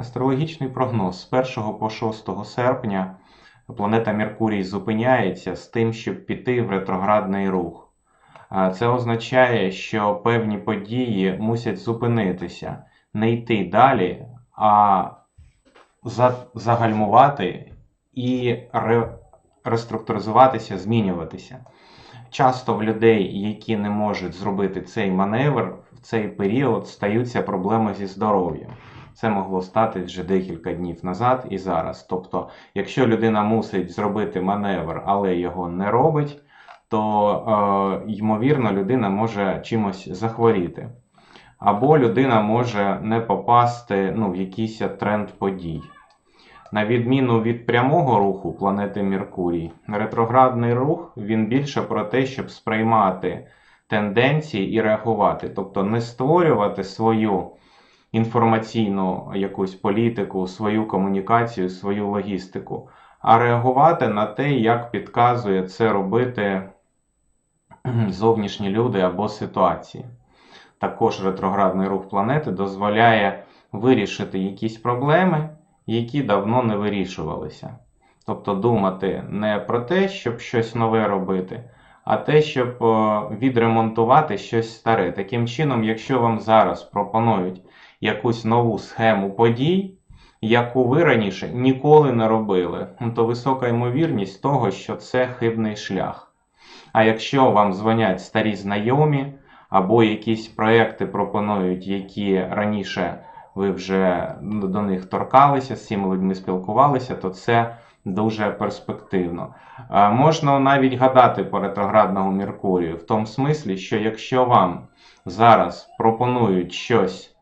Астрологічний прогноз з 1 по 6 серпня планета Меркурій зупиняється з тим, щоб піти в ретроградний рух. Це означає, що певні події мусять зупинитися, не йти далі, а загальмувати і ре- реструктуризуватися, змінюватися. Часто в людей, які не можуть зробити цей маневр, в цей період стаються проблеми зі здоров'ям. Це могло стати вже декілька днів назад і зараз. Тобто, якщо людина мусить зробити маневр, але його не робить, то е, ймовірно людина може чимось захворіти. Або людина може не попасти ну, в якийсь тренд подій. На відміну від прямого руху планети Меркурій, ретроградний рух він більше про те, щоб сприймати тенденції і реагувати, тобто не створювати свою інформаційну якусь політику, свою комунікацію, свою логістику, а реагувати на те, як підказує це робити зовнішні люди або ситуації. Також ретроградний рух планети дозволяє вирішити якісь проблеми, які давно не вирішувалися. Тобто думати не про те, щоб щось нове робити, а те, щоб відремонтувати щось старе. Таким чином, якщо вам зараз пропонують якусь нову схему подій, яку ви раніше ніколи не робили, ну, то висока ймовірність того, що це хибний шлях. А якщо вам дзвонять старі знайомі, або якісь проекти пропонують, які раніше ви вже до них торкалися, з цими людьми спілкувалися, то це дуже перспективно. Можна навіть гадати по ретроградному Меркурію, в тому смислі, що якщо вам зараз пропонують щось,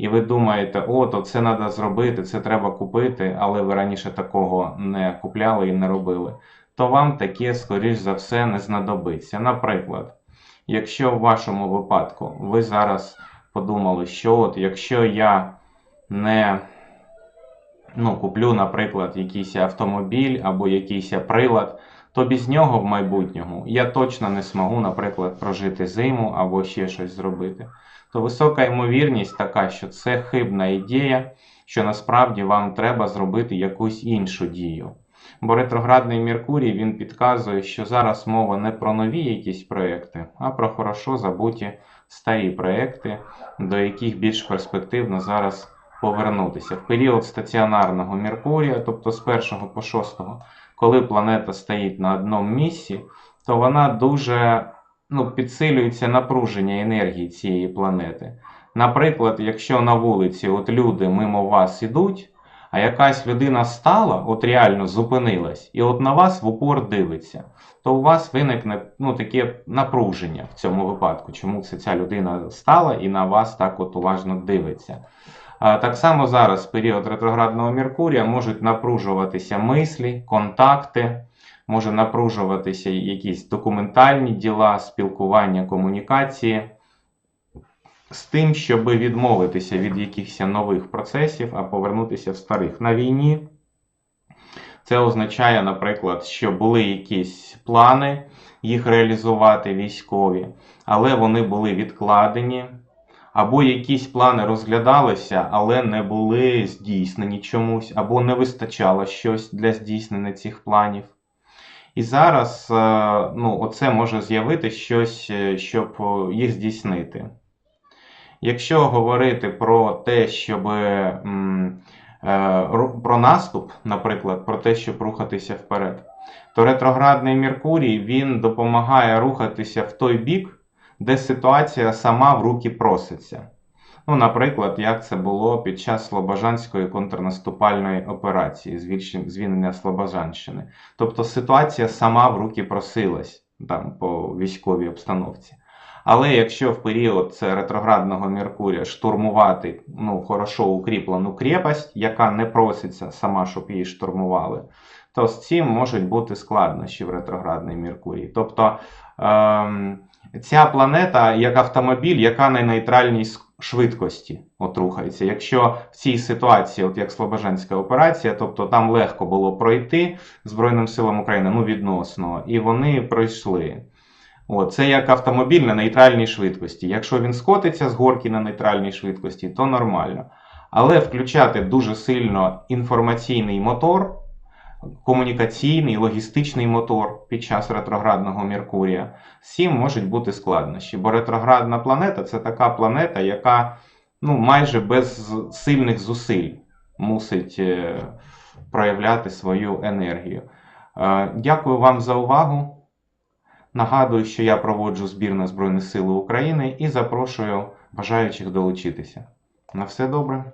і ви думаєте, о, це треба зробити, це треба купити, але ви раніше такого не купляли і не робили, то вам таке, скоріш за все, не знадобиться. Наприклад, якщо в вашому випадку ви зараз подумали, що от якщо я не ну, куплю, наприклад, якийсь автомобіль або якийсь прилад, то без нього в майбутньому я точно не змогу, наприклад, прожити зиму або ще щось зробити. То висока ймовірність така, що це хибна ідея, що насправді вам треба зробити якусь іншу дію. Бо ретроградний Меркурій він підказує, що зараз мова не про нові якісь проекти, а про хорошо забуті старі проекти, до яких більш перспективно зараз повернутися. В період стаціонарного Меркурія, тобто з 1 по 6, коли планета стоїть на одному місці, то вона дуже ну, підсилюється напруження енергії цієї планети. Наприклад, якщо на вулиці от люди мимо вас ідуть, а якась людина стала, от реально зупинилась, і от на вас в упор дивиться, то у вас виникне ну, таке напруження в цьому випадку, чому це ця людина стала і на вас так от уважно дивиться. Так само зараз, в період ретроградного Меркурія, можуть напружуватися мислі, контакти, може напружуватися якісь документальні діла, спілкування, комунікації з тим, щоб відмовитися від якихось нових процесів, а повернутися в старих. На війні це означає, наприклад, що були якісь плани їх реалізувати військові, але вони були відкладені. Або якісь плани розглядалися, але не були здійснені чомусь, або не вистачало щось для здійснення цих планів. І зараз е, ну, оце може з'явити щось, е, щоб е, їх здійснити. Якщо говорити про те, щоб про наступ, наприклад, про те, щоб рухатися вперед, то ретроградний Меркурій він допомагає рухатися в той бік, де ситуація сама в руки проситься. Ну, наприклад, як це було під час Слобожанської контрнаступальної операції, звільнення Слобожанщини. Тобто ситуація сама в руки просилась там по військовій обстановці. Але якщо в період це ретроградного Меркурія штурмувати ну, хорошо укріплену крепость, яка не проситься сама, щоб її штурмували, то з цим можуть бути складнощі в ретроградний Меркурій. Тобто ем, ця планета як автомобіль, яка на нейтральній швидкості от рухається. Якщо в цій ситуації, от як Слобожанська операція, тобто там легко було пройти Збройним силам України, ну відносно, і вони пройшли. От, це як автомобіль на нейтральній швидкості. Якщо він скотиться з горки на нейтральній швидкості, то нормально. Але включати дуже сильно інформаційний мотор, комунікаційний, логістичний мотор під час ретроградного Меркурія, з можуть бути складнощі. Бо ретроградна планета це така планета, яка ну, майже без сильних зусиль мусить е, проявляти свою енергію. Е, Дякую вам за увагу. Нагадую, що я проводжу збір на Збройні Сили України і запрошую бажаючих долучитися. На все добре.